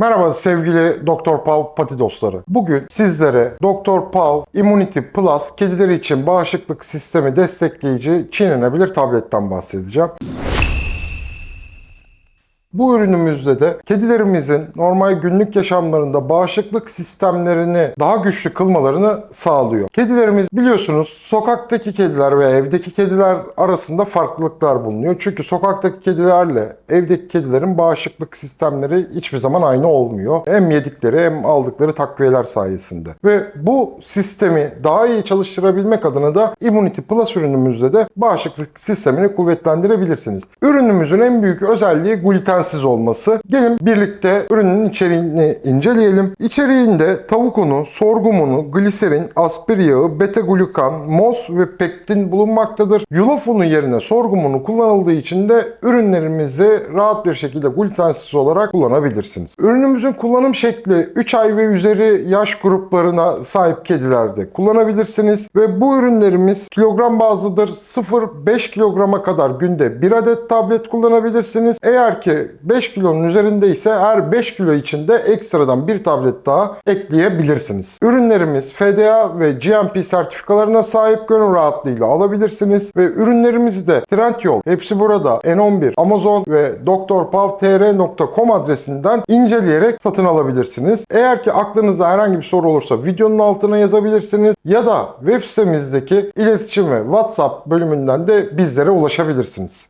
Merhaba sevgili Doktor Pav Pati dostları. Bugün sizlere Doktor Pav Immunity Plus kedileri için bağışıklık sistemi destekleyici çiğnenebilir tabletten bahsedeceğim. Bu ürünümüzde de kedilerimizin normal günlük yaşamlarında bağışıklık sistemlerini daha güçlü kılmalarını sağlıyor. Kedilerimiz biliyorsunuz sokaktaki kediler ve evdeki kediler arasında farklılıklar bulunuyor. Çünkü sokaktaki kedilerle evdeki kedilerin bağışıklık sistemleri hiçbir zaman aynı olmuyor. Hem yedikleri hem aldıkları takviyeler sayesinde. Ve bu sistemi daha iyi çalıştırabilmek adına da Immunity Plus ürünümüzde de bağışıklık sistemini kuvvetlendirebilirsiniz. Ürünümüzün en büyük özelliği glutensiz olması. Gelin birlikte ürünün içeriğini inceleyelim. İçeriğinde tavuk unu, sorgum unu, gliserin, aspir yağı, beta glukan, mos ve pektin bulunmaktadır. Yulaf unu yerine sorgum unu kullanıldığı için de ürünlerimizi rahat bir şekilde glutensiz olarak kullanabilirsiniz. Ürünümüzün kullanım şekli 3 ay ve üzeri yaş gruplarına sahip kedilerde kullanabilirsiniz ve bu ürünlerimiz kilogram bazlıdır. 0-5 kilograma kadar günde 1 adet tablet kullanabilirsiniz. Eğer ki 5 kilonun üzerinde ise her 5 kilo içinde ekstradan bir tablet daha ekleyebilirsiniz. Ürünlerimiz FDA ve GMP sertifikalarına sahip gönül rahatlığıyla alabilirsiniz ve ürünlerimizi de Trendyol, hepsi burada, N11, Amazon ve drpavtr.com adresinden inceleyerek satın alabilirsiniz. Eğer ki aklınızda herhangi bir soru olursa videonun altına yazabilirsiniz ya da web sitemizdeki iletişim ve WhatsApp bölümünden de bizlere ulaşabilirsiniz.